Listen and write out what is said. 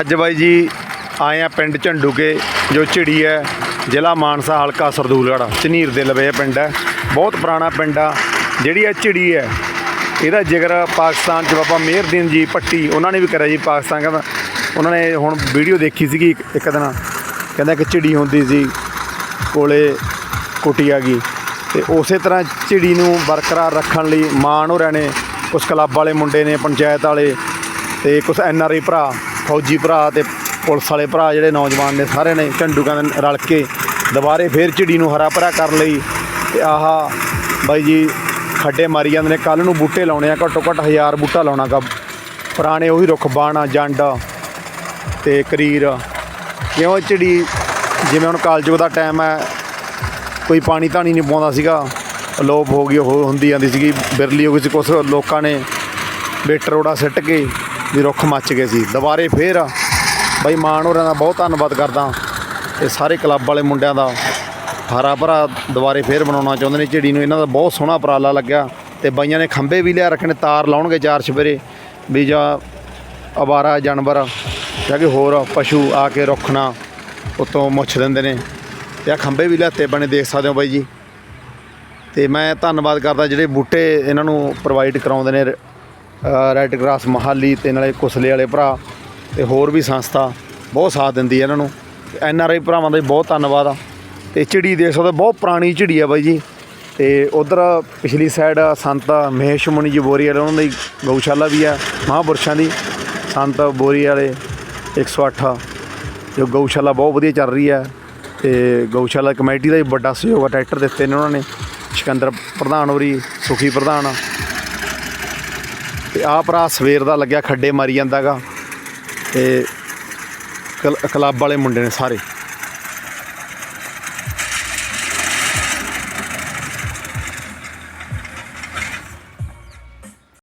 ਅੱਜ ਬਾਈ ਜੀ ਆਏ ਆ ਪਿੰਡ ਝੰਡੂਕੇ, ਜੋ ਝਿੜੀ ਹੈ, ਜ਼ਿਲ੍ਹਾ ਮਾਨਸਾ, ਹਲਕਾ ਸਰਦੂਲਗੜ੍ਹ। ਝਨੀਰ ਦੇ ਲਵੇ ਪਿੰਡ ਹੈ। ਬਹੁਤ ਪੁਰਾਣਾ ਪਿੰਡ ਆ। ਜਿਹੜੀ ਇਹ ਝਿੜੀ ਹੈ, ਇਹਦਾ ਜ਼ਿਕਰ ਪਾਕਿਸਤਾਨ ਚ ਬਾਬਾ ਮਿਹਰਦੀਨ ਜੀ ਪੱਟੀ ਉਹਨਾਂ ਨੇ ਵੀ ਕਰਿਆ ਜੀ ਪਾਕਿਸਤਾਨ ਕਹਿੰਦਾ, ਉਹਨਾਂ ਨੇ ਹੁਣ ਵੀਡੀਓ ਦੇਖੀ ਸੀਗੀ ਇੱਕ- ਇੱਕ ਦਿਨ। ਕਹਿੰਦਾ ਕਿ ਝਿੜੀ ਹੁੰਦੀ ਸੀ, ਕੋਲੇ ਕੁੱਟੀ ਆ ਗਈ। ਤੇ ਉਸੇ ਤਰ੍ਹਾਂ ਝਿੜੀ ਨੂੰ ਬਰਕਰਾਰ ਰੱਖਣ ਲਈ ਮਾਨ ਹੋਰਾਂ ਨੇ ਕੁਝ ਕਲੱਬ ਵਾਲੇ ਮੁੰਡੇ ਨੇ, ਪੰਚਾਇਤ ਵਾਲੇ ਤੇ ਕੁਝ ਐਨ ਆਰ ਆਈ ਭਰਾ ਫੌਜੀ ਭਰਾ ਤੇ ਪੁਲਿਸ ਵਾਲੇ ਭਰਾ ਜਿਹੜੇ ਨੌਜਵਾਨ ਨੇ ਸਾਰੇ ਨੇ ਝੰਡੂਆਂ ਦੇ ਰਲ ਕੇ ਦੁਬਾਰੇ ਫੇਰ ਝਿੜੀ ਨੂੰ ਹਰਾ ਭਰਾ ਕਰਨ ਲਈ ਤੇ ਆਹਾ ਬਾਈ ਜੀ ਖੱਡੇ ਮਾਰੀ ਜਾਂਦੇ ਨੇ। ਕੱਲ ਨੂੰ ਬੂਟੇ ਲਾਉਣੇ ਆ, ਘੱਟੋ ਘੱਟ 1000 ਬੂਟਾ ਲਾਉਣਾ ਗਾ ਪੁਰਾਣੇ ਉਹੀ ਰੁੱਖ, ਬਾਣਾ, ਜੰਡ ਤੇ ਕਰੀਰ। ਕਿਉਂ ਝਿੜੀ? ਜਿਵੇਂ ਹੁਣ ਕਾਲਜੋ ਦਾ ਟਾਈਮ ਹੈ, ਕੋਈ ਪਾਣੀ ਧਾਣੀ ਨਹੀਂ ਪਾਉਂਦਾ ਸੀਗਾ। ਅਲੋਪ ਹੋ ਗਈ, ਉਹ ਹੁੰਦੀ ਜਾਂਦੀ ਸੀਗੀ, ਬਿਰਲੀ ਹੋ ਗਈ ਸੀ, ਕੁਛ ਲੋਕਾਂ ਨੇ ਬੇਟਰ ਰੋੜਾ ਸਿੱਟ ਕੇ ਵੀ ਰੁੱਖ ਮੱਚ ਗਏ ਸੀ। ਦੁਬਾਰੇ ਫੇਰ ਬਾਈ ਮਾਨ ਹੋਰਾਂ ਦਾ ਬਹੁਤ ਧੰਨਵਾਦ ਕਰਦਾ ਤੇ ਸਾਰੇ ਕਲੱਬ ਵਾਲੇ ਮੁੰਡਿਆਂ ਦਾ। ਹਰਾ ਭਰਾ ਦੁਬਾਰੇ ਫੇਰ ਬਣਾਉਣਾ ਚਾਹੁੰਦੇ ਨੇ। ਝਿੜੀ ਨੂੰ ਇਹਨਾਂ ਦਾ ਬਹੁਤ ਸੋਹਣਾ ਉਪਰਾਲਾ ਲੱਗਿਆ ਤੇ ਬਾਈਆਂ ਨੇ ਖੰਭੇ ਵੀ ਲਿਆ ਰੱਖਣੇ ਤਾਰ ਲਾਉਣਗੇ ਚਾਰ ਸਵੇਰੇ ਵੀ ਜਾਂ ਅਵਾਰਾ ਜਾਨਵਰ ਜਾਂ ਕਿ ਹੋਰ ਪਸ਼ੂ ਆ ਕੇ ਰੁੱਖਣਾ ਉਤੋਂ ਮੁੱਛ ਦਿੰਦੇ ਨੇ। ਤੇ ਆ ਖੰਭੇ ਵੀ ਲਿਆਤੇ ਬਣੇ ਦੇਖ ਸਕਦੇ ਹੋ ਬਾਈ ਜੀ। ਤੇ ਮੈਂ ਧੰਨਵਾਦ ਕਰਦਾ ਜਿਹੜੇ ਬੂਟੇ ਇਹਨਾਂ ਨੂੰ ਪ੍ਰੋਵਾਈਡ ਕਰਾਉਂਦੇ ਨੇ ਰੈੱਡ ਕਰਾਸ ਮਹਾਲੀ ਤੇ ਨਾਲੇ ਕੁਸਲੇ ਵਾਲੇ ਭਰਾ ਤੇ ਹੋਰ ਵੀ ਸੰਸਥਾ ਬਹੁਤ ਸਾਥ ਦਿੰਦੀ ਹੈ ਇਹਨਾਂ ਨੂੰ। ਐਨ ਆਰ ਆਈ ਭਰਾਵਾਂ ਦਾ ਵੀ ਬਹੁਤ ਧੰਨਵਾਦ ਆ। ਤੇ ਝਿੜੀ ਦੇਖ ਸਕਦੇ ਹੋ, ਬਹੁਤ ਪੁਰਾਣੀ ਝਿੜੀ ਆ ਬਾਈ ਜੀ। ਤੇ ਉਧਰ ਪਿਛਲੀ ਸਾਈਡ ਸੰਤ ਮਹੇਸ਼ ਮੁਨੀ ਜੀ ਬੋਰੀ ਵਾਲੇ ਉਹਨਾਂ ਦੀ ਗਊਸ਼ਾਲਾ ਵੀ ਆ ਮਹਾਂਪੁਰਸ਼ਾਂ ਦੀ। ਸੰਤ ਬੋਰੀ ਵਾਲੇ 108 ਜੋ ਗਊਸ਼ਾਲਾ ਬਹੁਤ ਵਧੀਆ ਚੱਲ ਰਹੀ ਹੈ ਤੇ ਗਊਸ਼ਾਲਾ ਕਮੇਟੀ ਦਾ ਵੀ ਵੱਡਾ ਸਹਿਯੋਗ ਆ ਟਰੈਕਟਰ ਦਿੱਤੇ ਨੇ ਉਹਨਾਂ ਨੇ। ਸਿਕੰਦਰ ਪ੍ਰਧਾਨ ਹੋਰੀ ਸੁਖੀ ਪ੍ਰਧਾਨ ਤੇ ਆਹ ਭਰਾ ਸਵੇਰ ਦਾ ਲੱਗਿਆ ਖੱਡੇ ਮਾਰੀ ਜਾਂਦਾਗਾ ਤੇ ਕਲ- ਕਲੱਬ ਵਾਲੇ ਮੁੰਡੇ ਨੇ ਸਾਰੇ।